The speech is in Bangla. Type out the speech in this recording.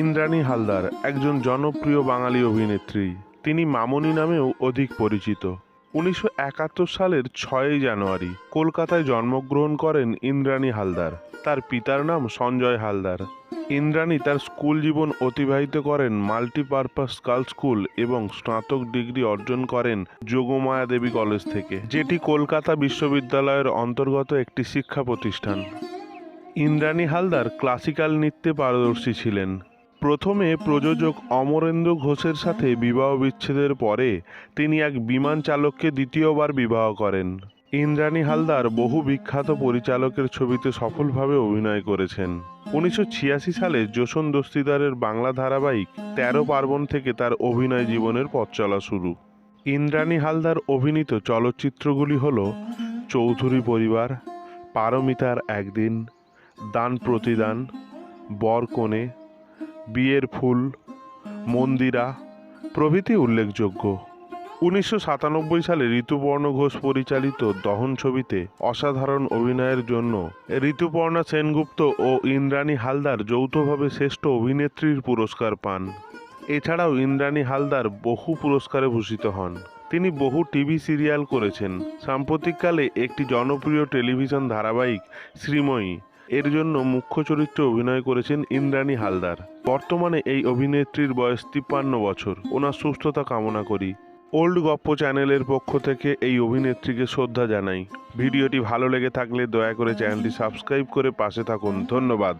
ইন্দ্রাণী হালদার, একজন জনপ্রিয় বাঙালি অভিনেত্রী। তিনি মামনি নামেও অধিক পরিচিত। উনিশশো একাত্তর সালের ছয়ই জানুয়ারি কলকাতায় জন্মগ্রহণ করেন ইন্দ্রাণী হালদার। তার পিতার নাম সঞ্জয় হালদার। ইন্দ্রাণী তার স্কুল জীবন অতিবাহিত করেন মাল্টিপারপাস গার্লস স্কুল এবং স্নাতক ডিগ্রি অর্জন করেন যোগমায়া দেবী কলেজ থেকে, যেটি কলকাতা বিশ্ববিদ্যালয়ের অন্তর্গত একটি শিক্ষা প্রতিষ্ঠান। ইন্দ্রাণী হালদার ক্লাসিক্যাল নৃত্যে পারদর্শী ছিলেন। প্রথমে প্রযোজক অমরেন্দ্র ঘোষের সাথে বিবাহ বিচ্ছেদের পরে তিনি এক বিমান চালককে দ্বিতীয়বার বিবাহ করেন। ইন্দ্রাণী হালদার বহু বিখ্যাত পরিচালকের ছবিতে সফলভাবে অভিনয় করেছেন। উনিশশো ছিয়াশি সালে যোশন দস্তিদারের বাংলা ধারাবাহিক তেরো পার্বণ থেকে তার অভিনয় জীবনের পথ চলা শুরু। ইন্দ্রাণী হালদার অভিনীত চলচ্চিত্রগুলি হল চৌধুরী পরিবার, পারমিতার একদিন, দান প্রতিদান, বর কনে বিয়ের ফুল, মন্দিরা প্রভৃতি উল্লেখযোগ্য। উনিশশো সাতানব্বই সালে ঋতুপর্ণ ঘোষ পরিচালিত দহন ছবিতে অসাধারণ অভিনয়ের জন্য ঋতুপর্ণা সেনগুপ্ত ও ইন্দ্রাণী হালদার যৌথভাবে শ্রেষ্ঠ অভিনেত্রীর পুরস্কার পান। এছাড়াও ইন্দ্রাণী হালদার বহু পুরস্কারে ভূষিত হন। তিনি বহু টিভি সিরিয়াল করেছেন। সাম্প্রতিককালে একটি জনপ্রিয় টেলিভিশন ধারাবাহিক শ্রীময়ী এর জন্য মুখ্য চরিত্রে অভিনয় করেছেন ইন্দ্রাণী হালদার। বর্তমানে এই অভিনেত্রীর বয়স তিপ্পান্ন বছর। ওনার সুস্থতা কামনা করি। ওল্ড গপ্প চ্যানেলের পক্ষ থেকে এই অভিনেত্রীকে শ্রদ্ধা জানাই। ভিডিওটি ভালো লেগে থাকলে দয়া করে চ্যানেলটি সাবস্ক্রাইব করে পাশে থাকুন। ধন্যবাদ।